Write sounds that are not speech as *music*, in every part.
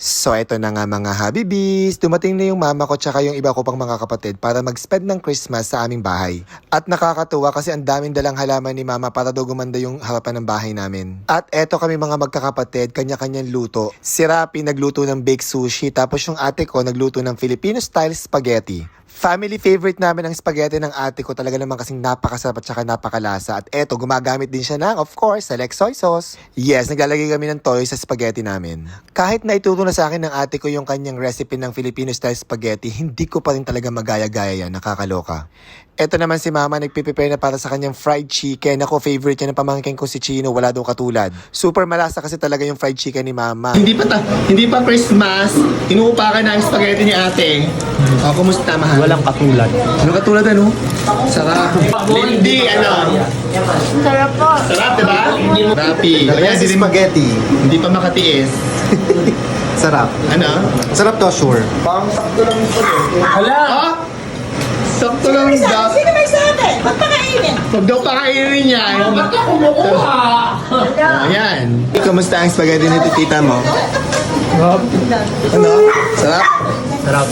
So eto na nga mga Habibis, dumating na yung mama ko tsaka yung iba ko pang mga kapatid para mag-spend ng Christmas sa aming bahay. At nakakatuwa kasi ang daming dalang halaman ni mama para daw gumanda yung harapan ng bahay namin. At eto kami mga magkakapatid, kanya-kanyang luto. Si Rapi nagluto ng baked sushi tapos yung ate ko nagluto ng Filipino style spaghetti. Family favorite namin ang spaghetti ng ate ko. Talaga naman kasing napakasarap at saka napakalasa. At eto, gumagamit din siya ng, of course, select soy sauce. Yes, naglalagay kami ng toyo sa spaghetti namin. Kahit na ituro na sa akin ng ate ko yung kanyang recipe ng Filipino style spaghetti, hindi ko pa rin talaga magaya-gaya yan. Nakakaloka. Eto naman si mama, nagpiprepare na para sa kanyang fried chicken. Ako, favorite niya ng pamangkin ko si Chino. Wala daw katulad. Super malasa kasi talaga yung fried chicken ni mama. Hindi pa ta- hindi pa Christmas, inuupakan na ang spaghetti ni ate. O, kumusta mahal? Walang katulad. Ano katulad ano? Sarap. Lindy, ano? Sarap po. Sarap, di ba? Rapi. Ayan, si hindi, spaghetti. hindi pa makatiis. *laughs* Sarap. Ano? Sarap to, sure. Hala! Oh! Sakto lang daw. Sino may sabi? Magpakainin. Pag daw pakainin niya. Oh, ba't ka kumukuha? Oh, ayan. Kamusta ang spaghetti ni tita mo? Ano? Sarap? Sarap.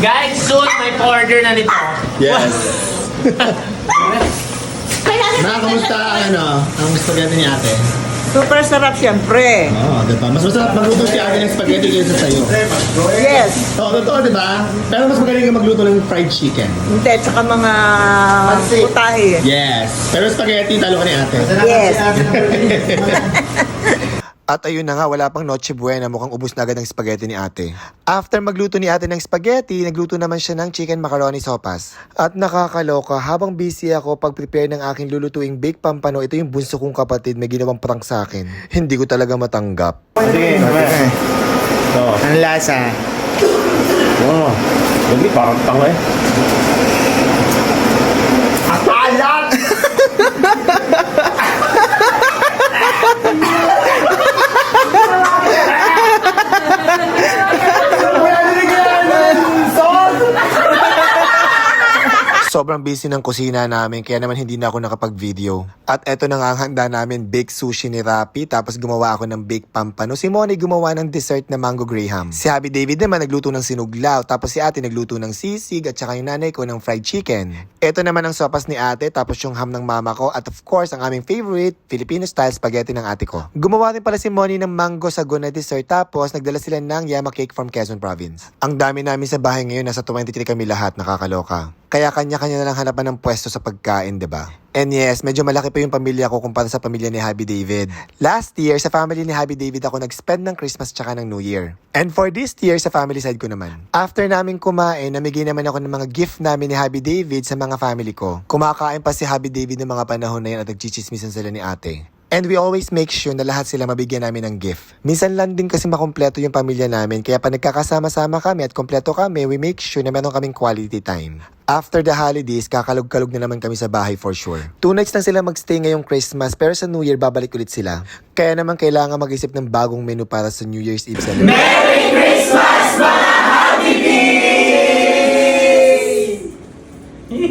Guys, soon may order na nito. Yes. Na, kamusta ang ano? Ang spaghetti ni ate? Super sarap siyempre. Oo, oh, diba? Mas masarap magluto si ate ng spaghetti kaysa sa'yo. Yes. Oo, totoo, diba? Pero mas magaling ka magluto ng fried chicken. Hindi, tsaka mga putahe. Yes. Pero spaghetti, talo ka ni ate. Yes. *laughs* At ayun na nga, wala pang Noche Buena, mukhang ubus na agad ang spaghetti ni ate. After magluto ni ate ng spaghetti, nagluto naman siya ng chicken macaroni sopas. At nakakaloka, habang busy ako pag-prepare ng aking lulutuing baked pampano, ito yung bunso kong kapatid may ginawang prank sa akin. Hindi ko talaga matanggap. Sige. Ang lasa. Oo. Hindi, parang tanga eh. Sobrang busy ng kusina namin kaya naman hindi na ako nakapag-video. At eto na nga ang handa namin, baked sushi ni Rappi tapos gumawa ako ng baked pampano. Si Moni gumawa ng dessert na mango graham. Si Happy David naman nagluto ng sinuglaw tapos si ate nagluto ng sisig at saka yung nanay ko ng fried chicken. Eto naman ang sopas ni ate tapos yung ham ng mama ko at of course ang aming favorite, Filipino style spaghetti ng ate ko. Gumawa rin pala si Moni ng mango sago na dessert tapos nagdala sila ng yama cake from Quezon Province. Ang dami namin sa bahay ngayon, nasa 23 kami lahat, nakakaloka. Kaya kanya-kanya na lang hanapan ng pwesto sa pagkain, 'di ba? And yes, medyo malaki pa yung pamilya ko kumpara sa pamilya ni Happy David. Last year, sa family ni Happy David ako nag-spend ng Christmas tsaka ng New Year. And for this year, sa family side ko naman. After namin kumain, namigay naman ako ng mga gift namin ni Happy David sa mga family ko. Kumakain pa si Happy David ng mga panahon na yun at nagchichismisan sila ni ate. And we always make sure na lahat sila mabigyan namin ng gift. Minsan lang din kasi makompleto yung pamilya namin, kaya pa nagkakasama-sama kami at kompleto kami, we make sure na meron kaming quality time. After the holidays, kakalog-kalog na naman kami sa bahay for sure. Two nights lang sila magstay ngayong Christmas, pero sa New Year babalik ulit sila. Kaya naman kailangan mag-isip ng bagong menu para sa New Year's Eve celebration.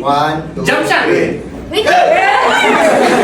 One, two, Jump shot! Wait. *laughs*